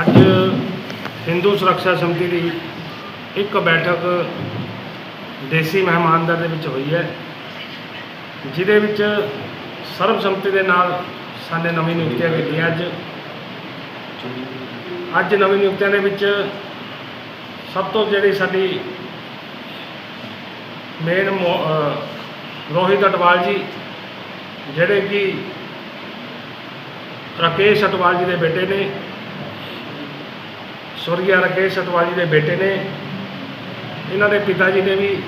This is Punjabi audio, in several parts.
ਅੱਜ ਹਿੰਦੂ ਸੁਰੱਖਿਆ ਸਮਿਤੀ ਦੀ ਇੱਕ ਬੈਠਕ ਦੇਸੀ ਮਹਿਮਾਨਦਾਰ ਦੇ ਵਿੱਚ ਹੋਈ ਹੈ, ਜਿਹਦੇ ਵਿੱਚ ਸਰਬਸੰਮਤੀ ਦੇ ਨਾਲ ਸਾਡੇ ਨਵੀਂ ਨਿਯੁਕਤੀਆਂ ਕੀਤੀਆਂ ਅੱਜ। ਅੱਜ ਨਵੀਂ ਨਿਯੁਕਤੀਆਂ ਦੇ ਵਿੱਚ ਸਭ ਤੋਂ ਜਿਹੜੀ ਸਾਡੀ ਮੇਨ ਰੋਹਿਤ ਅਟਵਾਲ ਜੀ, ਜਿਹੜੇ ਕਿ ਰਾਕੇਸ਼ ਅਟਵਾਲ ਜੀ ਦੇ ਬੇਟੇ ਨੇ ਸਵਰਗੀਆ ਰਾਕੇਸ਼ ਅਟਵਾਲ ਜੀ ਦੇ ਬੇਟੇ ਨੇ। ਇਹਨਾਂ ਦੇ ਪਿਤਾ ਜੀ ਨੇ ਵੀ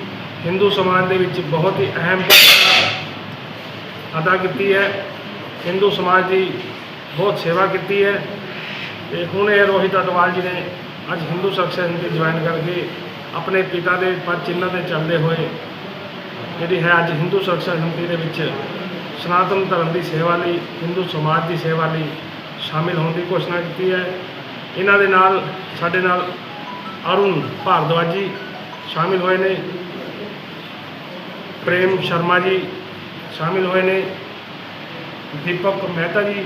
ਹਿੰਦੂ ਸਮਾਜ ਦੇ ਵਿੱਚ ਬਹੁਤ ਹੀ ਅਹਿਮ ਭੂਮਿਕਾ ਅਦਾ ਕੀਤੀ ਹੈ। ਹਿੰਦੂ ਸਮਾਜ ਦੀ ਬਹੁਤ ਸੇਵਾ ਕੀਤੀ ਹੈ। ਤੇ ਹੁਣ ਇਹ ਰੋਹਿਤ ਅਟਵਾਲ ਜੀ ਨੇ ਅੱਜ ਹਿੰਦੂ ਸੁਰੱਖਿਆ ਸਮਿਤੀ ਜੁਆਇਨ ਕਰਕੇ ਆਪਣੇ ਪਿਤਾ ਦੇ ਪਦ ਚਿੰਨ੍ਹਾਂ ਤੇ ਚੱਲਦੇ ਹੋਏ, ਜਿਹੜੀ ਹੈ ਅੱਜ ਹਿੰਦੂ ਸੁਰੱਖਿਆ ਸਮਿਤੀ ਦੇ ਵਿੱਚ ਸਨਾਤਨ ਧਰਮ ਦੀ ਸੇਵਾ ਲਈ ਹਿੰਦੂ ਸਮਾਜ ਦੀ ਸੇਵਾ ਲਈ ਸ਼ਾਮਿਲ ਹੋਣ ਦੀ ਘੋਸ਼ਣਾ ਕੀਤੀ ਹੈ। ਇਹਨਾਂ ਦੇ ਨਾਲ ਸਾਡੇ ਨਾਲ ਅਰੁਣ ਭਾਰਦਵਾਜ ਜੀ ਸ਼ਾਮਿਲ ਹੋਏ ਨੇ। ਪ੍ਰੇਮ ਸ਼ਰਮਾ ਜੀ ਸ਼ਾਮਿਲ ਹੋਏ ਨੇ। ਦੀਪਕ ਮਹਿਤਾ ਜੀ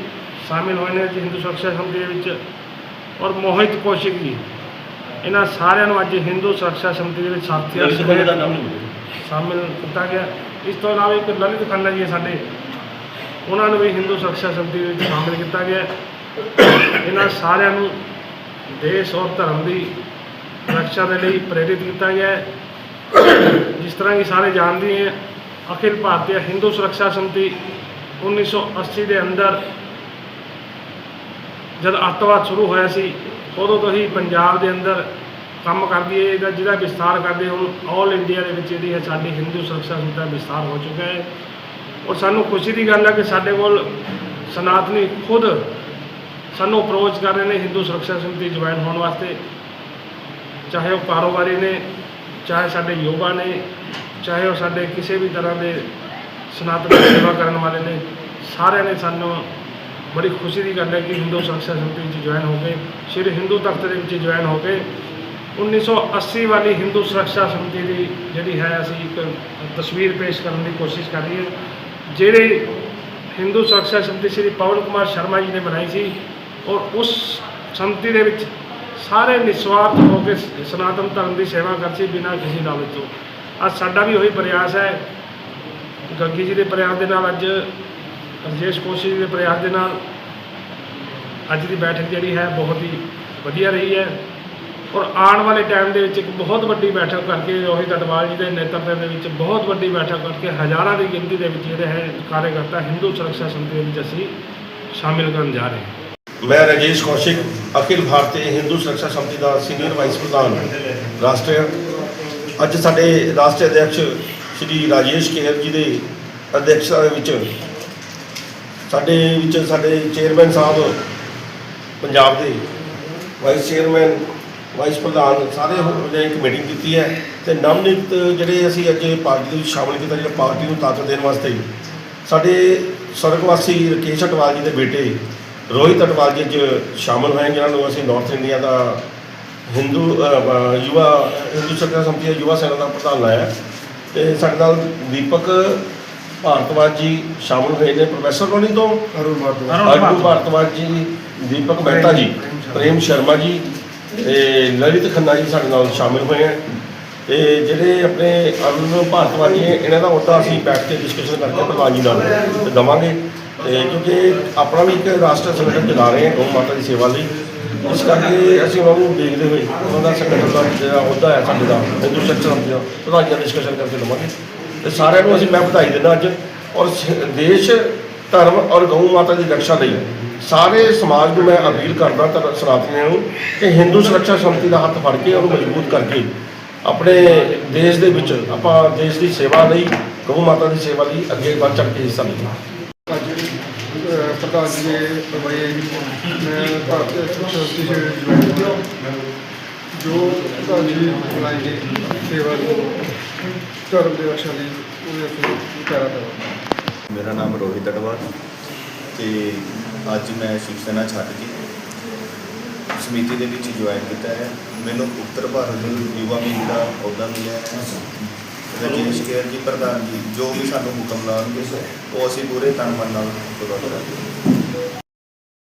ਸ਼ਾਮਿਲ ਹੋਏ ਨੇ ਜੀ ਹਿੰਦੂ ਸੁਰੱਖਿਆ ਸਮਿਤੀ ਦੇ ਵਿੱਚ। ਔਰ ਮੋਹਿਤ ਕੌਸ਼ਿਕ ਜੀ ਇਹਨਾਂ ਸਾਰਿਆਂ ਨੂੰ ਅੱਜ ਹਿੰਦੂ ਸੁਰੱਖਿਆ ਸਮਿਤੀ ਦੇ ਵਿੱਚ ਸਾਥੀਆਂ ਦਾ ਸ਼ਾਮਿਲ ਕੀਤਾ ਗਿਆ। ਇਸ ਤੋਂ ਇਲਾਵਾ ਇੱਕ ਲਲਿਤ ਖੰਨਾ ਜੀ ਸਾਡੇ। ਉਹਨਾਂ ਨੂੰ ਵੀ ਹਿੰਦੂ ਸੁਰੱਖਿਆ ਸਮਿਤੀ ਵਿੱਚ ਸ਼ਾਮਿਲ ਕੀਤਾ ਗਿਆ। ਇਹਨਾਂ ਸਾਰਿਆਂ ਨੂੰ ਦੇਸ਼ ਔਰ ਧਰਮ ਦੀ ਰੱਖਿਆ ਦੇ ਲਈ ਪ੍ਰੇਰਿਤ ਕੀਤਾ ਗਿਆ ਹੈ। ਜਿਸ ਤਰ੍ਹਾਂ ਕਿ ਸਾਰੇ ਜਾਣਦੇ ਹੈ ਅਖਿਲ ਭਾਰਤੀ ਹਿੰਦੂ ਸੁਰੱਖਿਆ ਸਮਿਤੀ 1980 ਦੇ ਅੰਦਰ ਜਦ ਅੱਤਵਾਦ ਸ਼ੁਰੂ ਹੋਇਆ ਸੀ, ਉਦੋਂ ਤੋਂ ਹੀ ਪੰਜਾਬ ਦੇ ਅੰਦਰ ਕੰਮ ਕਰਦੀ ਹੈ, ਇਹਦਾ ਜਿਹਦਾ ਵਿਸਥਾਰ ਕਰਦੇ ਹੁਣ ਆਲ ਇੰਡੀਆ ਦੇ ਵਿੱਚ ਜਿਹੜੀ ਹੈ ਸਾਡੀ ਹਿੰਦੂ ਸੁਰੱਖਿਆ ਸਮਿਤੀ ਦਾ ਵਿਸਥਾਰ ਹੋ ਚੁੱਕਾ ਹੈ। ਔਰ ਸਾਨੂੰ ਖੁਸ਼ੀ ਦੀ ਗੱਲ ਹੈ ਕਿ ਸਾਡੇ ਕੋਲ ਸਨਾਤਨੀ ਖੁਦ ਸਾਨੂੰ ਅਪਰੋਚ ਕਰ ਰਹੇ ਨੇ ਹਿੰਦੂ ਸੁਰੱਖਿਆ ਸਮਿਤੀ ਜੁਆਇਨ ਹੋਣ ਵਾਸਤੇ। ਚਾਹੇ ਉਹ ਕਾਰੋਬਾਰੀ ਨੇ, ਚਾਹੇ ਸਾਡੇ ਯੁਵਾ ਨੇ, ਚਾਹੇ ਉਹ ਸਾਡੇ ਕਿਸੇ ਵੀ ਤਰ੍ਹਾਂ ਦੇ ਸਨਾਤਨ ਸੇਵਾ ਕਰਨ ਵਾਲੇ ਨੇ, ਸਾਰਿਆਂ ਨੇ ਸਾਨੂੰ ਬੜੀ ਖੁਸ਼ੀ ਦੀ ਗੱਲ ਹੈ ਕਿ ਹਿੰਦੂ ਸੁਰੱਖਿਆ ਸਮਿਤੀ ਵਿੱਚ ਜੁਆਇਨ ਹੋ ਕੇ, ਸ਼੍ਰੀ ਹਿੰਦੂ ਤਖਤ ਦੇ ਵਿੱਚ ਜੁਆਇਨ ਹੋ ਕੇ 1980 ਵਾਲੀ ਹਿੰਦੂ ਸੁਰੱਖਿਆ ਸਮਿਤੀ ਦੀ ਜਿਹੜੀ ਹੈ, ਅਸੀਂ ਇੱਕ ਤਸਵੀਰ ਪੇਸ਼ ਕਰਨ ਦੀ ਕੋਸ਼ਿਸ਼ ਕਰ ਰਹੀ ਹੈ। ਜਿਹੜੇ ਹਿੰਦੂ ਸੁਰੱਖਿਆ ਸਮਿਤੀ ਸ਼੍ਰੀ ਪਵਨ ਕੁਮਾਰ ਸ਼ਰਮਾ ਜੀ ਨੇ ਬਣਾਈ ਸੀ ਔਰ ਉਸ ਸੰਮਤੀ ਦੇ ਵਿੱਚ ਸਾਰੇ ਨਿਸਵਾਰਥ ਹੋ ਕੇ ਸਨਾਤਨ ਧਰਮ ਦੀ ਸੇਵਾ ਕਰ ਸੀ ਬਿਨਾਂ ਕਿਸੇ ਲਾਲਚ ਤੋਂ ਅੱਜ ਸਾਡਾ ਵੀ ਉਹੀ ਪ੍ਰਯਾਸ ਹੈ। ਗੱਗੀ ਜੀ ਦੇ ਪ੍ਰਯਾਸ ਦੇ ਨਾਲ ਅੱਜ, ਰਜੇਸ਼ ਕੋਸ਼ੀ ਜੀ ਦੇ ਪ੍ਰਯਾਸ ਦੇ ਨਾਲ ਅੱਜ ਦੀ ਬੈਠਕ ਜਿਹੜੀ ਹੈ ਬਹੁਤ ਹੀ ਵਧੀਆ ਰਹੀ ਹੈ। ਔਰ ਆਉਣ ਵਾਲੇ ਟਾਈਮ ਦੇ ਵਿੱਚ ਇੱਕ ਬਹੁਤ ਵੱਡੀ ਬੈਠਕ ਕਰਕੇ ਰੋਹਿਤ ਅਟਵਾਲ ਜੀ ਦੇ ਨੇਤਰਤਵ ਦੇ ਵਿੱਚ ਬਹੁਤ ਵੱਡੀ ਬੈਠਕ ਕਰਕੇ ਹਜ਼ਾਰਾਂ ਦੀ ਗਿਣਤੀ ਦੇ ਵਿੱਚ ਜਿਹੜੇ ਹੈ, ਕਾਰਜਕਰਤਾ ਹਿੰਦੂ ਸੁਰੱਖਿਆ ਸਮਿਤੀ ਦੇ ਵਿੱਚ ਅਸੀਂ ਸ਼ਾਮਿਲ ਕਰਨ ਜਾ ਰਹੇ ਹਾਂ। ਮੈਂ ਰਾਜੇਸ਼ ਕੌਸ਼ਿਕ, ਅਖਿਲ ਭਾਰਤੀ ਹਿੰਦੂ ਸੁਰੱਖਿਆ ਸਮਿਤੀ ਦਾ ਸੀਨੀਅਰ ਵਾਈਸ ਪ੍ਰਧਾਨ, ਰਾਸ਼ਟਰੀ ਅੱਜ ਸਾਡੇ ਰਾਸ਼ਟਰੀ ਅਧਿਕਸ਼ ਸ਼੍ਰੀ ਰਾਜੇਸ਼ ਕੇਰ ਜੀ ਦੇ ਅਧਿਕਸ਼ਤਾ ਦੇ ਵਿੱਚ, ਸਾਡੇ ਵਿੱਚ ਸਾਡੇ ਚੇਅਰਮੈਨ ਸਾਹਿਬ, ਪੰਜਾਬ ਦੇ ਵਾਈਸ ਚੇਅਰਮੈਨ ਵਾਈਸ ਪ੍ਰਧਾਨ ਸਾਰੇ ਨੇ ਇੱਕ ਮੀਟਿੰਗ ਕੀਤੀ ਹੈ ਤੇ ਨਵਨਿਤ ਜਿਹੜੇ ਅਸੀਂ ਅੱਜ ਪਾਰਟੀ ਦੇ ਵਿੱਚ ਸ਼ਾਮਲ ਕੀਤਾ, ਜਿਹੜਾ ਪਾਰਟੀ ਨੂੰ ਤਾਕਤ ਦੇਣ ਵਾਸਤੇ ਸਾਡੇ ਸਰਗਵਾਸੀ ਰਕੇਸ਼ ਅਟਵਾਲ ਜੀ ਦੇ ਬੇਟੇ ਰੋਹਿਤ ਅਟਵਾਲ ਜੀ ਅੱਜ ਸ਼ਾਮਲ ਹੋਏ ਜਿਨ੍ਹਾਂ ਨੂੰ ਅਸੀਂ ਨਾਰਥ ਇੰਡੀਆ ਦਾ ਹਿੰਦੂ ਯੁਵਾ ਹਿੰਦੂ ਸਰਕਾਰ ਸਮਿਤੀ ਦਾ ਯੁਵਾ ਸੈਨਾ ਦਾ ਪ੍ਰਧਾਨ ਲਾਇਆ। ਤੇ ਸਾਡੇ ਨਾਲ ਦੀਪਕ ਭਾਰਤਵਾਜ ਜੀ ਸ਼ਾਮਲ ਹੋਏ ਨੇ। ਪ੍ਰੋਫੈਸਰ ਕੋਣੀ ਤੋਂ ਅਰੁਣ ਅਰਜੂ ਭਾਰਤਵਾਜ। ਜੀ ਦੀਪਕ ਮਹਿਤਾ ਜੀ ਪ੍ਰੇਮ ਸ਼ਰਮਾ। ਜੀ ਤੇ ਲਲਿਤ ਖੰਨਾ ਜੀ ਸਾਡੇ ਨਾਲ ਸ਼ਾਮਿਲ ਹੋਏ ਹੈ ਤੇ ਜਿਹੜੇ ਆਪਣੇ ਅਰਜੂ ਭਾਰਤਵਾਜ ਜੀ ਹੈ, ਇਹਨਾਂ ਦਾ ਉਹਦਾ ਅਸੀਂ ਬੈਠ ਕੇ ਡਿਸਕਸ਼ਨ ਕਰਕੇ ਪ੍ਰਧਾਨ ਜੀ ਨਾਲ ਤੇ ਦਵਾਂਗੇ। ਤੇ ਕਿਉਂਕਿ ਆਪਣਾ ਵੀ ਇੱਕ ਰਾਸ਼ਟਰ ਸੰਗਠਨ ਚਲਾ ਰਹੇ ਹਾਂ ਗਊ ਮਾਤਾ ਦੀ ਸੇਵਾ ਲਈ। ਇਸ ਕਰਕੇ ਅਸੀਂ ਉਹਨਾਂ ਨੂੰ ਦੇਖਦੇ ਹੋਏ ਉਹਨਾਂ ਦਾ ਸੰਗਠਨ ਦਾ ਜਿਹੜਾ ਅਹੁਦਾ ਹੈ ਸਾਡੇ ਦਾ ਹਿੰਦੂ ਸੈਕਸ਼ਨ ਦਾ ਪ੍ਰਧਾਨ ਜੀ ਡਿਸਕਸ਼ਨ ਕਰਕੇ ਲਵਾਂਗੇ। ਤੇ ਸਾਰਿਆਂ ਨੂੰ ਅਸੀਂ ਮੈਂ ਵਧਾਈ ਦਿੰਦਾ ਅੱਜ, ਔਰ ਸ- ਦੇਸ਼, ਧਰਮ ਔਰ ਗਊ ਮਾਤਾ ਦੀ ਰੱਖਿਆ ਲਈ ਸਾਰੇ ਸਮਾਜ ਨੂੰ ਮੈਂ ਅਪੀਲ ਕਰਦਾ ਤਾਂ ਸਨਾਤਨੀਆਂ ਨੂੰ ਕਿ ਹਿੰਦੂ ਸੁਰੱਖਿਆ ਸਮਿਤੀ ਦਾ ਹੱਥ ਫੜ ਕੇ ਉਹਨੂੰ ਮਜ਼ਬੂਤ ਕਰਕੇ ਆਪਣੇ ਦੇਸ਼ ਦੇ ਵਿੱਚ ਆਪਾਂ ਦੇਸ਼ ਦੀ ਸੇਵਾ ਲਈ, ਗਊ ਮਾਤਾ ਦੀ ਸੇਵਾ ਲਈ ਅੱਗੇ ਵੱਧ ਚੜ੍ਹ ਕੇ ਹਿੱਸਾ ਲਈਏ। ਅੱਜ ਪ੍ਰਧਾਨ ਜੀ ਨੇ ਬੁਲਾਏ ਮੈਂ ਭਾਰਤ ਸੰਸਕ੍ਰਿਤੀ ਸੇ ਜੋ ਪ੍ਰਧਾਨ ਜੀ ਬੁਲਾਏ ਨੇ ਸੇਵਾ ਲਈ ਧਰਮ ਦੇ ਰਕਸ਼ਾ ਲਈ ਉਹਦੇ ਅਸੀਂ ਪਿਆਰਾ ਦੇਵਾਂ ਮੇਰਾ ਨਾਮ ਰੋਹਿਤ ਅਡਵਾਲ ਤੇ ਅੱਜ ਮੈਂ ਸ਼ਿਵ ਸੈਨਾ ਛੱਡ ਜੀ ਸਮਿਤੀ ਦੇ ਵਿੱਚ ਜੁਆਇਨ ਕੀਤਾ ਹੈ। ਮੈਨੂੰ ਉੱਤਰ ਭਾਰਤ ਯੁਵਾ ਮੀਤ ਦਾ ਅਹੁਦਾ ਮਿਲਿਆ ਹੈ। ਰਜੇਸ਼ ਕੇਰ ਜੀ ਪ੍ਰਧਾਨ ਜੀ ਜੋ ਵੀ ਸਾਨੂੰ ਹੁਕਮ ਲਾਉਣਗੇ, ਉਹ ਅਸੀਂ ਪੂਰੇ ਤਨ ਮਨ ਨਾਲ ਪੂਰਾ ਕਰਾਂਗੇ।